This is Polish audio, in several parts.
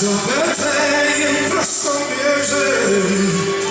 Co Betlejem prostą bierze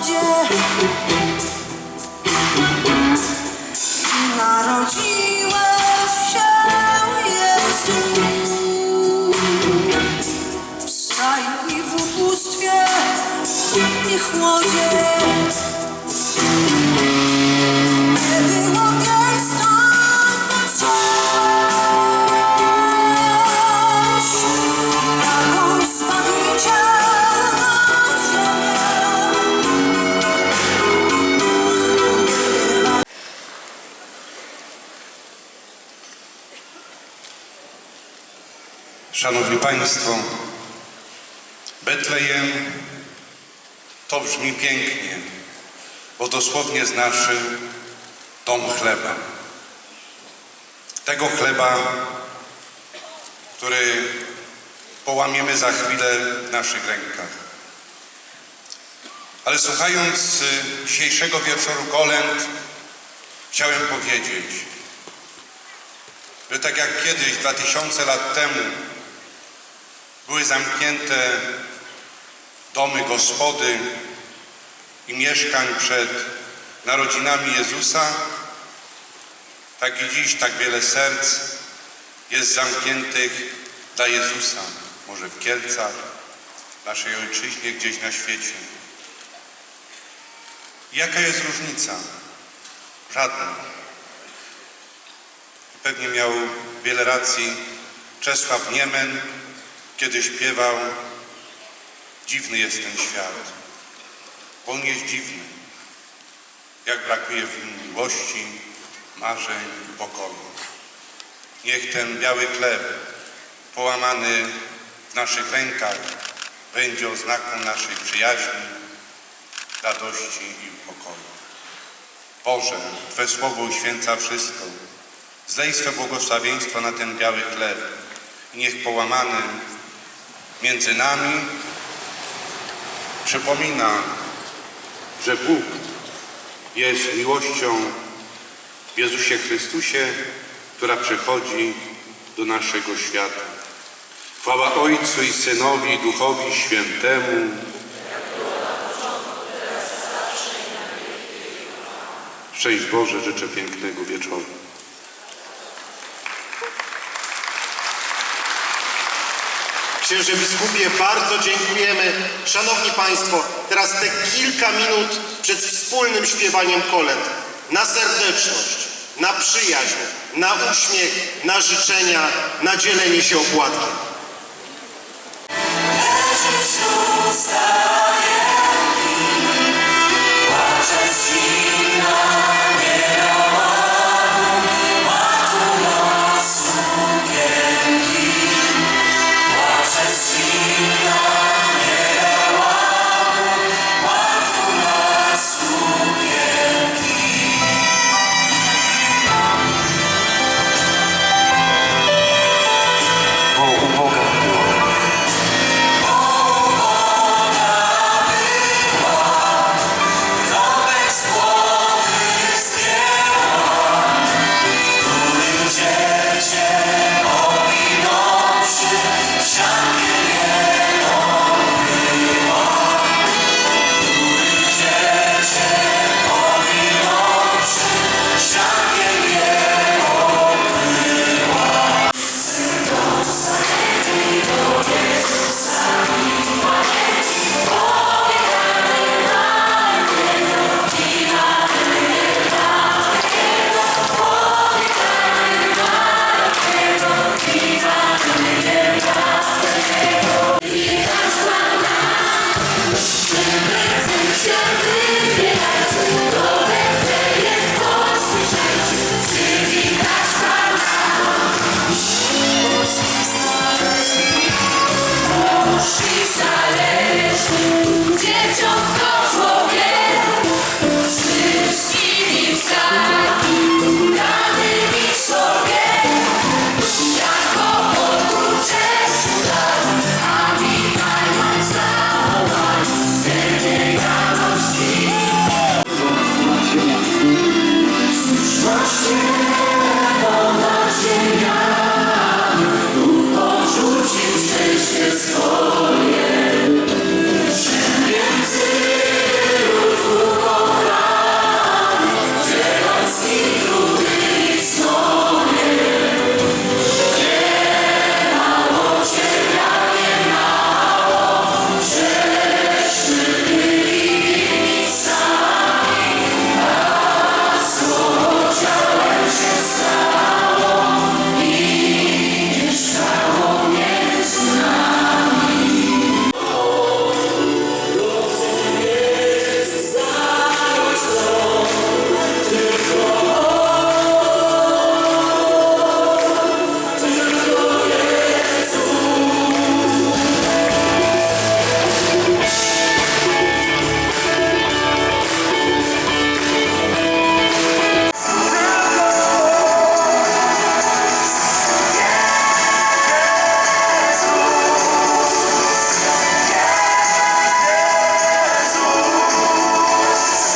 gospodzie I narodziłeś się Jezu. W stajni i w ubóstwie i chłodzie Szanowni Państwo, Betlejem to brzmi pięknie, bo dosłownie znaczy dom chleba. Tego chleba, który połamiemy za chwilę w naszych rękach. Ale słuchając y, dzisiejszego wieczoru kolęd, chciałem powiedzieć, że tak jak kiedyś, dwa tysiące lat temu, były zamknięte domy gospody i mieszkań przed narodzinami Jezusa, tak i dziś tak wiele serc jest zamkniętych dla Jezusa. Może w Kielcach, w naszej ojczyźnie, gdzieś na świecie. Jaka jest różnica? Żadna. Pewnie miał wiele racji Czesław Niemen, kiedy śpiewał Dziwny jest ten świat. On jest dziwny. Jak brakuje w nim miłości, marzeń pokoju. Niech ten biały chleb połamany w naszych rękach będzie oznaką naszej przyjaźni, radości i pokoju. Boże, Twe słowo uświęca wszystko. Zlej swe błogosławieństwo na ten biały chleb i niech połamany między nami przypomina, że Bóg jest miłością w Jezusie Chrystusie, która przychodzi do naszego świata. Chwała Ojcu i Synowi Duchowi Świętemu. Szczęść Boże, życzę pięknego wieczoru. Księże biskupie, bardzo dziękujemy. Szanowni Państwo, teraz te kilka minut przed wspólnym śpiewaniem kolęd na serdeczność, na przyjaźń, na uśmiech, na życzenia, na dzielenie się opłatkiem.